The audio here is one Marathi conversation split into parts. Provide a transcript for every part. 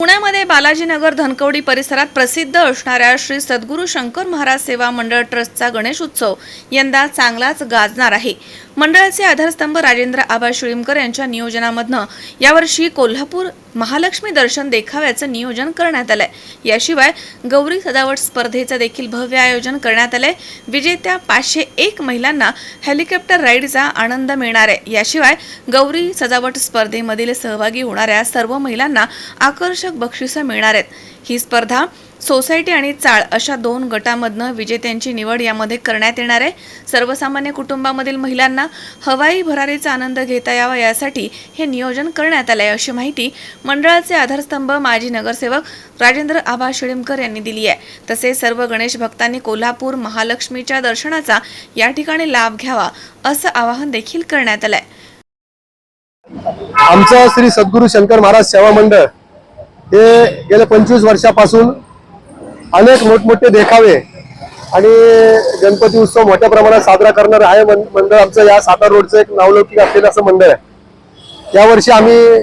पुण्यामध्ये बालाजीनगर धनकवडी परिसरात प्रसिद्ध असणाऱ्या श्री सद्गुरू शंकर महाराज सेवा मंडळ ट्रस्टचा गणेश उत्सव यंदा चांगलाच गाजणार आहे. मंडळाचे आधारस्तंभ राजेंद्र आबा शिळीमकर यांच्या नियोजनामधनं यावर्षी कोल्हापूर महालक्ष्मी दर्शन देखाव्याचं नियोजन करण्यात आलंय. याशिवाय गौरी सजावट स्पर्धेचं देखील भव्य आयोजन करण्यात आलंय. विजेत्या पाचशे एक महिलांना हेलिकॉप्टर राईडचा आनंद मिळणार आहे. याशिवाय गौरी सजावट स्पर्धेमधील सहभागी होणाऱ्या सर्व महिलांना आकर्षक बक्षिसं मिळणार आहेत. ही स्पर्धा सोसायटी आणि चाळ अशा दोन गटामधनं विजेत्यांची निवड यामध्ये करण्यात येणार आहे. सर्वसामान्य कुटुंबामधील महिलांना हवाई भरारीचा आनंद घेता यावा यासाठी हे नियोजन करण्यात आलं आहे अशी माहिती मंडळाचे आधारस्तंभ माजी नगरसेवक राजेंद्र आबा शिळीमकर यांनी दिली आहे. तसेच सर्व गणेश भक्तांनी कोल्हापूर महालक्ष्मीच्या दर्शनाचा या ठिकाणी लाभ घ्यावा असं आवाहन देखील करण्यात आलं आहे आमचं श्री सद्गुरू शंकर महाराज सेवा मंडळ हे गेल्या पंचवीस वर्षापासून अनेक मोठमोठे देखावे आणि गणपती उत्सव मोठ्या प्रमाणात साजरा करणार आहे मंडळ आमचं. या सातार रोडचं एक नावलौकिक असलेलं असं मंडळ आहे. यावर्षी आम्ही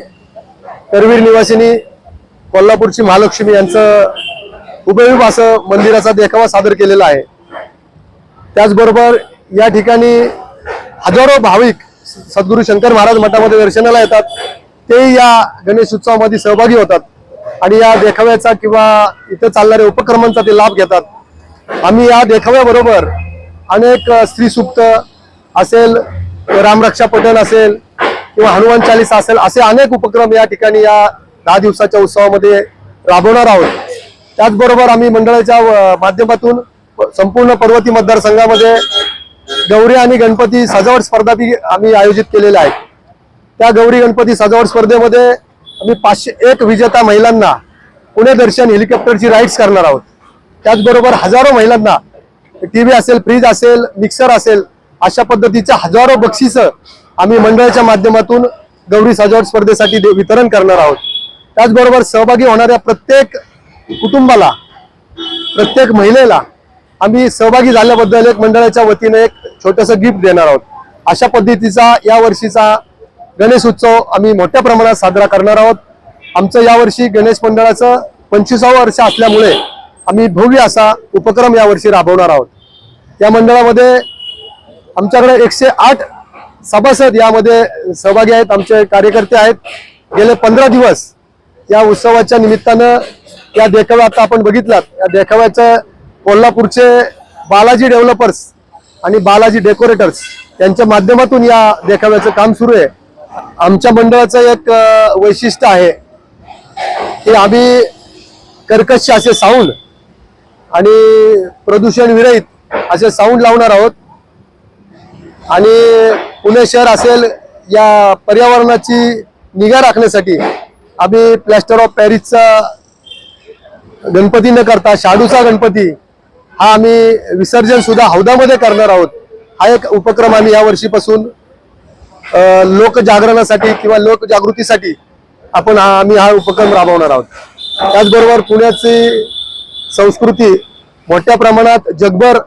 करवीर निवासिनी कोल्हापूरची महालक्ष्मी यांचं हुबेहूब असं मंदिराचा देखावा सादर केलेला आहे. त्याचबरोबर या ठिकाणी हजारो भाविक सद्गुरू शंकर महाराज मठामध्ये दर्शनाला येतात. ते या गणेश उत्सवामध्ये सहभागी होतात. आणि या देखाव्याचा किंवा इथं चालणाऱ्या उपक्रमांचा ते लाभ घेतात. आम्ही या देखाव्याबरोबर अनेक स्त्री स्त्रीसुक्त असेल रामरक्षा पठण असेल किंवा हनुमान चालीसा असेल असे अनेक उपक्रम या ठिकाणी या दहा दिवसाच्या उत्सवामध्ये राबवणार आहोत. त्याचबरोबर आम्ही मंडळाच्या माध्यमातून प- संपूर्ण पर्वती मतदारसंघामध्ये गौरी आणि गणपती सजावट स्पर्धा बी आम्ही आयोजित केलेल्या आहेत. त्या गौरी गणपती सजावट स्पर्धेमध्ये आम्ही पाचशे एक विजेता महिलांना पुणे दर्शन हेलिकॉप्टरची राईड्स करणार आहोत. त्याचबरोबर हजारो महिलांना टीव्ही असेल फ्रीज असेल मिक्सर असेल अशा पद्धतीच्या हजारो बक्षिसं आम्ही मंडळाच्या माध्यमातून गौरी सजावट स्पर्धेसाठी दे- वितरण करणार आहोत. त्याचबरोबर सहभागी होणाऱ्या प्रत्येक कुटुंबाला प्रत्येक महिलेला आम्ही सहभागी झाल्याबद्दल एक मंडळाच्या वतीने एक छोटंसं गिफ्ट देणार आहोत. अशा पद्धतीचा या वर्षीचा गणेश उत्सव आम्ही मोठ्या प्रमाणात साजरा करणार आहोत. आमचं यावर्षी गणेश मंडळाचं पंचवीसावं वर्ष असल्यामुळे आम्ही भव्य असा उपक्रम यावर्षी राबवणार आहोत. या मंडळामध्ये आमच्याकडे एकशे आठ सभासद यामध्ये सहभागी आहेत आमचे कार्यकर्ते आहेत. गेले पंधरा दिवस या उत्सवाच्या निमित्तानं या देखाव्या आता आपण बघितलात. या देखाव्याचं कोल्हापूरचे बालाजी डेव्हलपर्स आणि बालाजी डेकोरेटर्स यांच्या माध्यमातून या देखाव्याचं काम सुरू आहे. आमच्या मंडळाचं एक वैशिष्ट्य आहे की आम्ही कर्कश असे साऊंड आणि प्रदूषण विरहित असे साऊंड लावणार आहोत. आणि पुणे शहर असेल या पर्यावरणाची निगा राखण्यासाठी आम्ही प्लॅस्टर ऑफ पॅरिसचा गणपती न करता शाडूचा गणपती हा आम्ही विसर्जन सुद्धा हौदामध्ये करणार आहोत. हा एक उपक्रम आम्ही या वर्षीपासून लोकजागरणासाठी किंवा लोकजागृतीसाठी आपण हा आम्ही हा उपक्रम राबवणार आहोत. त्याचबरोबर पुण्याची संस्कृती मोठ्या प्रमाणात जगभर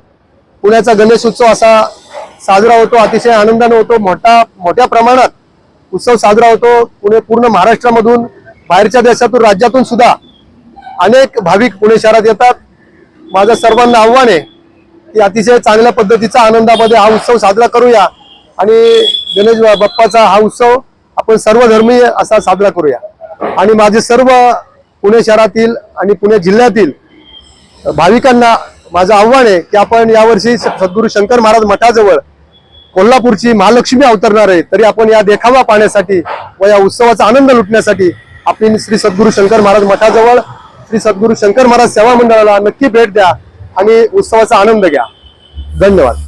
पुण्याचा गणेश उत्सव असा साजरा होतो अतिशय आनंदाने होतो. मोठा मोठ्या प्रमाणात उत्सव साजरा होतो. पुणे पूर्ण महाराष्ट्रामधून बाहेरच्या देशातून राज्यातून सुद्धा अनेक भाविक पुणे शहरात येतात. माझं सर्वांना आव्हान आहे की अतिशय चांगल्या पद्धतीचा आनंदामध्ये हा उत्सव साजरा करूया. आणि गणेश बाप्पाचा हा उत्सव आपण सर्व धर्मीय असा साजरा करूया. आणि माझे सर्व पुणे शहरातील आणि पुणे जिल्ह्यातील भाविकांना माझं आव्हान आहे की आपण यावर्षी सद्गुरू शंकर महाराज मठाजवळ कोल्हापूरची महालक्ष्मी अवतरणार आहे तरी आपण या देखावा पाहण्यासाठी व या उत्सवाचा आनंद लुटण्यासाठी आपण श्री सद्गुरू शंकर महाराज मठाजवळ श्री सद्गुरू शंकर महाराज सेवा मंडळाला नक्की भेट द्या आणि उत्सवाचा आनंद घ्या. धन्यवाद.